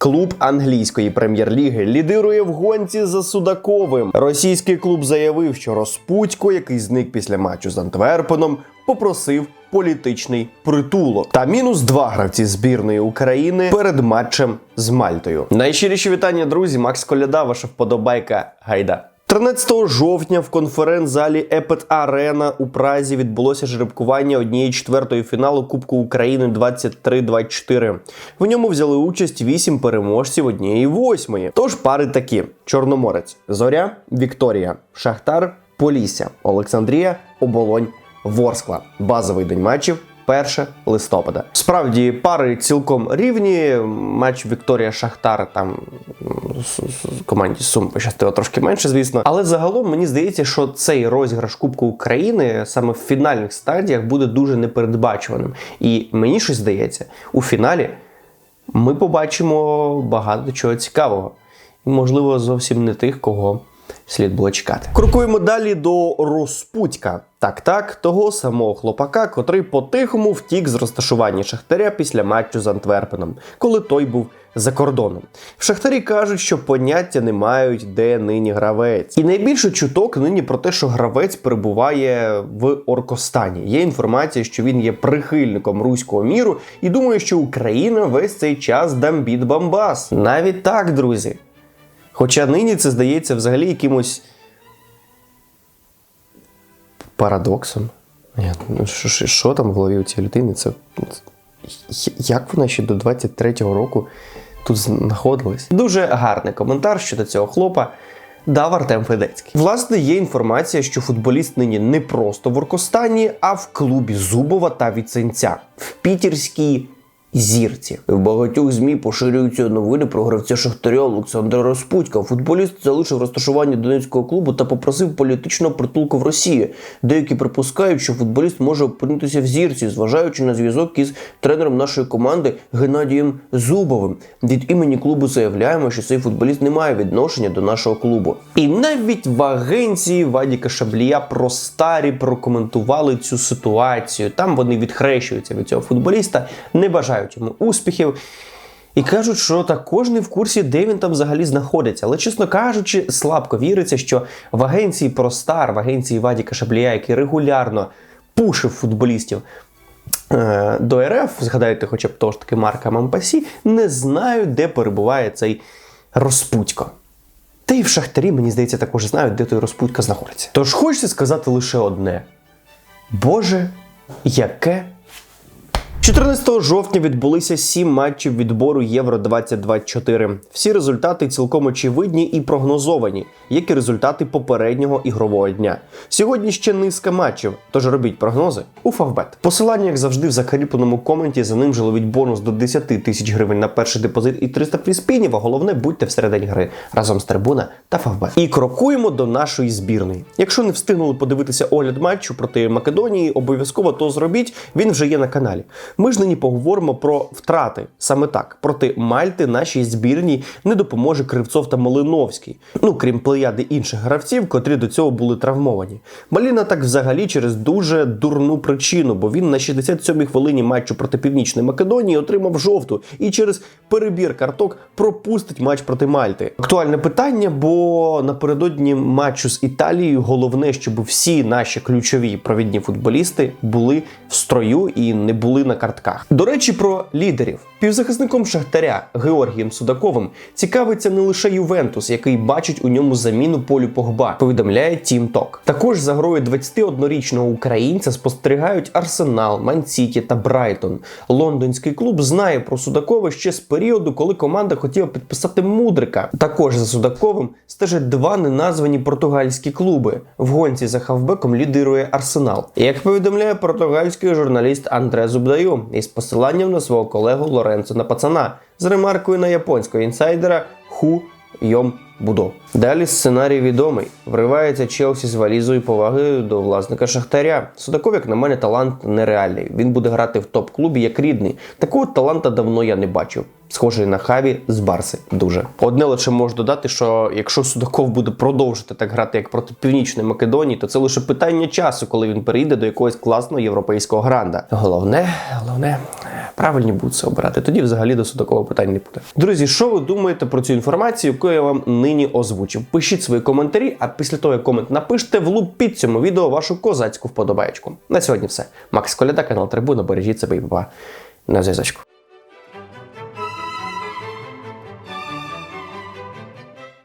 Клуб англійської прем'єр-ліги лідирує в гонці за Судаковим. Російський клуб заявив, що Розпутько, який зник після матчу з Антверпеном, попросив політичний притулок. Та мінус два гравці збірної України перед матчем з Мальтою. Найщиріші вітання, друзі. Макс Коляда, ваша вподобайка. Гайда. 13 жовтня в конференц-залі Епет Арена у Празі відбулося жеребкування однієї четвертої фіналу Кубку України 23-24. В ньому взяли участь вісім переможців однієї восьмої. Тож пари такі: Чорноморець, Зоря, Вікторія, Шахтар, Полісся, Олександрія, Оболонь, Ворскла. Базовий день матчів 1 листопада. Справді пари цілком рівні. Матч Вікторія Шахтар там команді Сум пощастило трошки менше, звісно. Але загалом мені здається, що цей розіграш Кубку України саме в фінальних стадіях буде дуже непередбачуваним. І мені щось здається, у фіналі ми побачимо багато чого цікавого. І, можливо, зовсім не тих, кого слід було чекати. Крокуємо далі до Розпутька. Так, так, того самого хлопака, котрий по-тихому втік з розташування Шахтаря після матчу з Антверпеном, коли той був за кордоном. В Шахтарі кажуть, що поняття не мають, де нині гравець. І найбільше чуток нині про те, що гравець перебуває в Оркостані. Є інформація, що він є прихильником руського міру, і думаю, що Україна весь цей час дамбіт Бамбас. Навіть так, друзі. Хоча нині це здається взагалі якимось парадоксом. Ну, Що, що, там в голові у цієї людини? Це- як вона ще до 23-го року тут знаходилась? Дуже гарний коментар щодо цього хлопа. Дав Артем Федецький. Власне, є інформація, що футболіст нині не просто в Оркостані, а в клубі Зубова та Віценця в пітерській зірці. В багатьох змі поширюються новини про гравця Шахтаря Олександра Розпутька. Футболіст залишив розташування донецького клубу та попросив політичного притулку в Росії. Деякі припускають, що футболіст може опинитися в зірці, зважаючи на зв'язок із тренером нашої команди Геннадієм Зубовим. Від імені клубу заявляємо, що цей футболіст не має відношення до нашого клубу. І навіть в агенції Вадіка Шаблія про старі прокоментували цю ситуацію. Там вони відхрещуються від цього футболіста, не бажають йому успіхів. І кажуть, що також не в курсі, де він там взагалі знаходиться. Але, чесно кажучи, слабко віриться, що в агенції Простар, в агенції Вадіка Шаблія, який регулярно пушив футболістів е, до РФ, згадайте, хоча б того ж таки Марка Мампасі, не знають, де перебуває цей розпутько. Та й в Шахтарі, мені здається, також знають, де той розпутка знаходиться. Тож хочеться сказати лише одне: Боже, яке 14 жовтня відбулися сім матчів відбору Євро 2024. Всі результати цілком очевидні і прогнозовані, як і результати попереднього ігрового дня. Сьогодні ще низка матчів, тож робіть прогнози у Фавбет. Посилання, як завжди, в закріпленому коменті. За ним же ловіть бонус до 10 тисяч гривень на перший депозит і 300 фріспінів. А головне, будьте всередині гри разом з трибуна та Фавбет. І крокуємо до нашої збірної. Якщо не встигнули подивитися огляд матчу проти Македонії, обов'язково то зробіть. Він вже є на каналі. Ми ж нині поговоримо про втрати. Саме так проти Мальти нашій збірній не допоможе Кривцов та Малиновський. Ну крім плеяди інших гравців, котрі до цього були травмовані. Маліна так взагалі через дуже дурну причину, бо він на 67-й хвилині матчу проти Північної Македонії отримав жовту і через перебір карток пропустить матч проти Мальти. Актуальне питання, бо напередодні матчу з Італією головне, щоб всі наші ключові провідні футболісти були в строю і не були на картках. До речі, про лідерів. Півзахисником Шахтаря Георгієм Судаковим цікавиться не лише Ювентус, який бачить у ньому заміну полю Погба, повідомляє Тім Ток. Також за грою 21-річного українця спостерігають Арсенал, Ман-Сіті та Брайтон. Лондонський клуб знає про Судакова ще з періоду, коли команда хотіла підписати мудрика. Також за Судаковим стежать два неназвані португальські клуби. В гонці за хавбеком лідирує Арсенал. Як повідомляє португальський журналіст Андре Зубдаю із посиланням на свого колегу Лоренцо Напацана з ремаркою на японського інсайдера Ху Йом Будо. Далі сценарій відомий. Вривається Челсі з валізою поваги до власника Шахтаря. Судаков, як на мене, талант нереальний. Він буде грати в топ-клубі як рідний. Такого таланта давно я не бачив. схожий на Хаві з Барси. Дуже одне лише можу додати, що якщо Судаков буде продовжити так грати, як проти Північної Македонії, то це лише питання часу, коли він перейде до якогось класного європейського гранда. Головне, головне, правильні бутси обирати. Тоді взагалі до Судакова питань не буде. Друзі, що ви думаєте про цю інформацію, яку я вам нині озвучив? Пишіть свої коментарі, а після того, як комент напишете, влупіть цьому відео вашу козацьку вподобаєчку. На сьогодні все. Макс Коляда, канал Трибуна. Бережіть себе і па. На зв'язочку.